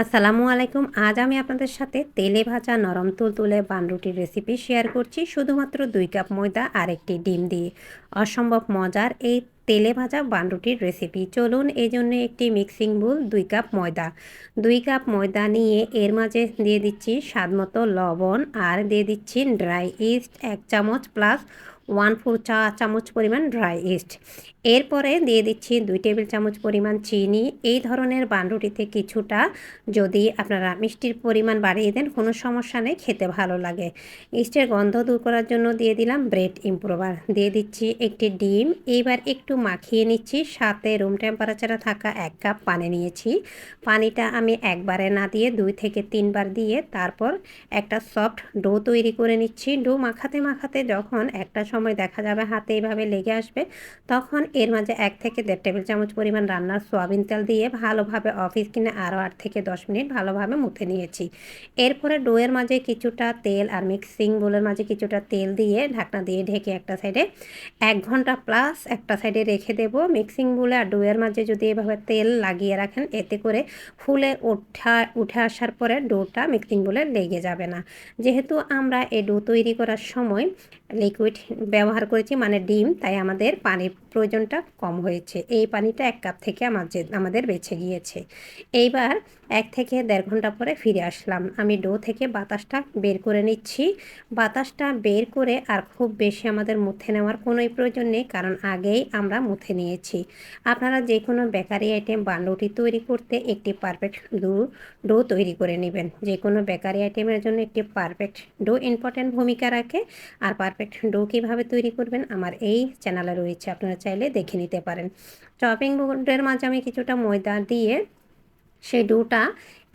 আসসালামু আলাইকুম। আজ আমি আপনাদের সাথে তেলে ভাজা নরম তুলতুলে বানরুটির রেসিপি শেয়ার করছি। শুধুমাত্র দুই কাপ ময়দা আর একটি ডিম দিয়ে। অসম্ভব মজার এই তেলে ভাজা বানরুটির রেসিপি চলুন এই জন্য একটি মিক্সিং বুল দুই কাপ ময়দা। দুই কাপ ময়দা নিয়ে এর মাঝে দিয়ে দিচ্ছি স্বাদ মতো লবণ আর দিয়ে দিচ্ছি ড্রাই ইস্ট এক চামচ প্লাস ওয়ান ফোর চা চামচ পরিমাণ ড্রাই ইস্ট। এরপরে দিয়ে দিচ্ছি দুই টেবিল চামচ পরিমাণ চিনি। এই ধরনের বানরুটিতে কিছুটা যদি আপনারা মিষ্টির পরিমাণ বাড়িয়ে দেন, কোনো সমস্যা নেই, খেতে ভালো লাগে। ইস্টের গন্ধ দূর করার জন্য দিয়ে দিলাম ব্রেড ইম্প্রোভার। দিয়ে দিচ্ছি একটি ডিম। এইবার একটু মাখিয়ে নিচ্ছি। সাথে রুম টেম্পারেচারে থাকা এক কাপ পানি নিয়েছি। পানিটা আমি একবারে না দিয়ে দুই থেকে তিনবার দিয়ে তারপর একটা সফট ডো তৈরি করে নিচ্ছি। ডো মাখাতে মাখাতে যখন একটা সময় দেখা যাবে হাতে এইভাবে লেগে আসবে, তখন এর মাঝে এক থেকে দেড় টেবিল চামচ পরিমাণ রান্নার সোয়াবিন তেল দিয়ে ভালোভাবে অফিস কিনে আরও আট থেকে দশ মিনিট ভালোভাবে মুথে নিয়েছি। এরপরে ডোয়ের মাঝে কিছুটা তেল আর মিক্সিং বোলের মাঝে কিছুটা তেল দিয়ে ঢাকনা দিয়ে ঢেকে একটা সাইডে এক ঘণ্টা প্লাস একটা সাইডে রেখে দেব মিক্সিং বোলে। আর ডোয়ের মাঝে যদি এভাবে তেল লাগিয়ে রাখেন, এতে করে ফুলে ওঠা, উঠে আসার পরে ডোটা মিক্সিং বোলে লেগে যাবে না। যেহেতু আমরা এই ডো তৈরি করার সময় লিকুইড ব্যবহার করেছি মানে ডিম, তাই আমাদের পানির প্রয়োজনটা কম হয়েছে। এই পানিটা এক কাপ থেকে আমাদের আমাদের বেঁচে গিয়েছে। এইবার এক থেকে দেড় ঘণ্টা পরে ফিরে আসলাম। আমি ডো থেকে বাতাসটা বের করে নিচ্ছি। বাতাসটা বের করে আর খুব বেশি আমাদের মুথে নেওয়ার কোনোই প্রয়োজন নেই, কারণ আগেই আমরা মুথে নিয়েছি। আপনারা যে কোনো বেকারি আইটেম বা রুটি তৈরি করতে একটি পারফেক্ট ডো ডো তৈরি করে নেবেন। যে কোনো বেকারি আইটেমের জন্য একটি পারফেক্ট ডো ইম্পর্ট্যান্ট ভূমিকা রাখে। আর পারফেক্ট ডো কীভাবে তৈরি করবেন আমার এই চ্যানেলে রয়েছে, আপনারা চাইলে দেখে নিতে পারেন। চপিং বোর্ডের মাঝে আমি কিছুটা ময়দা দিয়ে সেই ডোটা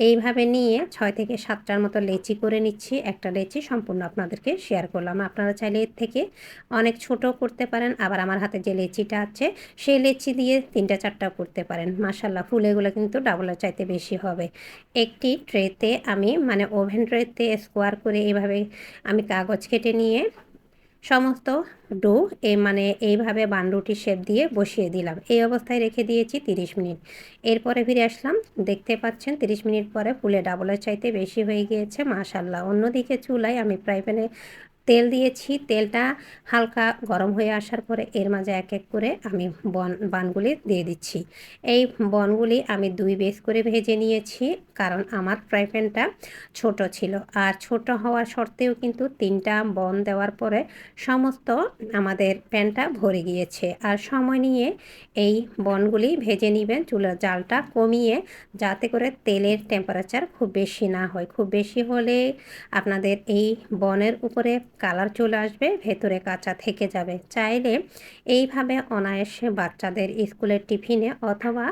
এইভাবে নিয়ে ছয় থেকে সাতটার মতো লেচি করে নিচ্ছি। একটা লেচি সম্পূর্ণ আপনাদেরকে শেয়ার করলাম। আপনারা চাইলে এর থেকে অনেক ছোট করতে পারেন। আবার আমার হাতে যে লেচিটা আছে, সেই লেচি দিয়ে তিনটা চারটা করতে পারেন। মাসাল্লাহ ফুলেগুলো কিন্তু ডাবলের চাইতে বেশি হবে। একটি ট্রেতে আমি মানে ওভেন ট্রেতে স্কোয়ার করে এইভাবে আমি কাগজ কেটে নিয়ে সমস্ত ডো এ মানে এইভাবে বানরুটি শেপ দিয়ে বসিয়ে দিলাম। এই অবস্থায় রেখে দিয়েছি 30 মিনিট। এরপরে ফিরে আসলাম। দেখতে পাচ্ছেন 30 মিনিট পরে ফুলে ডাবলের চাইতে বেশি হয়ে গিয়েছে মাশাল্লাহ অন্যদিকে চুলায় আমি প্রায় প্যানে তেল দিয়েছি। তেলটা হালকা গরম হয়ে আসার পরে এর মাঝে এক এক করে আমি বন, বানগুলি দিয়ে দিচ্ছি। এই বনগুলি আমি দুই বেস করে ভেজে নিয়েছি, কারণ আমার ফ্রাই প্যানটা ছোট ছিল। আর ছোট হওয়ার সত্ত্বেও কিন্তু তিনটা বন দেওয়ার পরে সমস্ত আমাদের প্যানটা ভরে গিয়েছে। আর সময় নিয়ে এই বনগুলি ভেজে নেবেন চুলার জালটা কমিয়ে যাতে করে তেলের টেম্পারেচার খুব বেশি না হয়। খুব বেশি হলে আপনাদের এই বনের উপরে কালার চলে আসবে, ভেতরে কাঁচা থেকে যাবে। চাইলে এইভাবে অনায়াসে বাচ্চাদের স্কুলের টিফিনে অথবা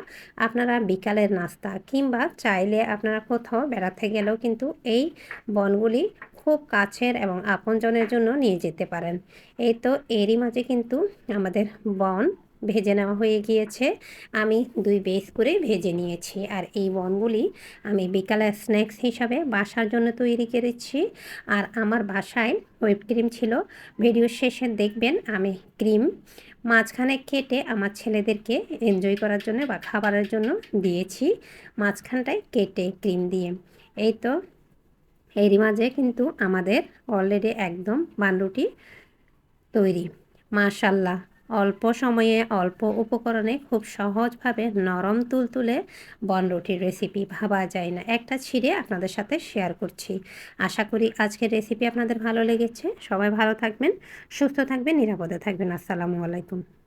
আপনারা বিকালের নাস্তা কিংবা চাইলে আপনারা কোথাও বেড়াতে গেলেও কিন্তু এই বনগুলি খুব কাছের এবং আপনজনের জন্য নিয়ে যেতে পারেন। এই তো এরই মাঝে কিন্তু আমাদের বন ভেজে নেওয়া হয়ে গিয়েছে। আমি দুই বেস করে ভেজে নিয়েছি। আর এই বনগুলি আমি বিকালে স্ন্যাক্স হিসাবে বাসার জন্য তৈরি করেছি। আর আমার বাসায় হুইপ ক্রিম ছিল। ভিডিও শেষে দেখবেন আমি ক্রিম মাঝখানে কেটে আমার ছেলেদেরকে এনজয় করার জন্য বা খাবারের জন্য দিয়েছি। মাঝখানটায় কেটে ক্রিম দিয়ে। এই তো এরই মাঝে কিন্তু আমাদের অলরেডি একদম বানরুটি তৈরি। মাশাল্লাহ। অল্প সময়ে, অল্প উপকরণে খুব সহজভাবে নরম তুলতুলে বনরুটির রেসিপি ভাবা যায় না। একটা ছিঁড়ে আপনাদের সাথে শেয়ার করছি। আশা করি আজকের রেসিপি আপনাদের ভালো লেগেছে। সবাই ভালো থাকবেন, সুস্থ থাকবেন, নিরাপদে থাকবেন। আসসালামু আলাইকুম।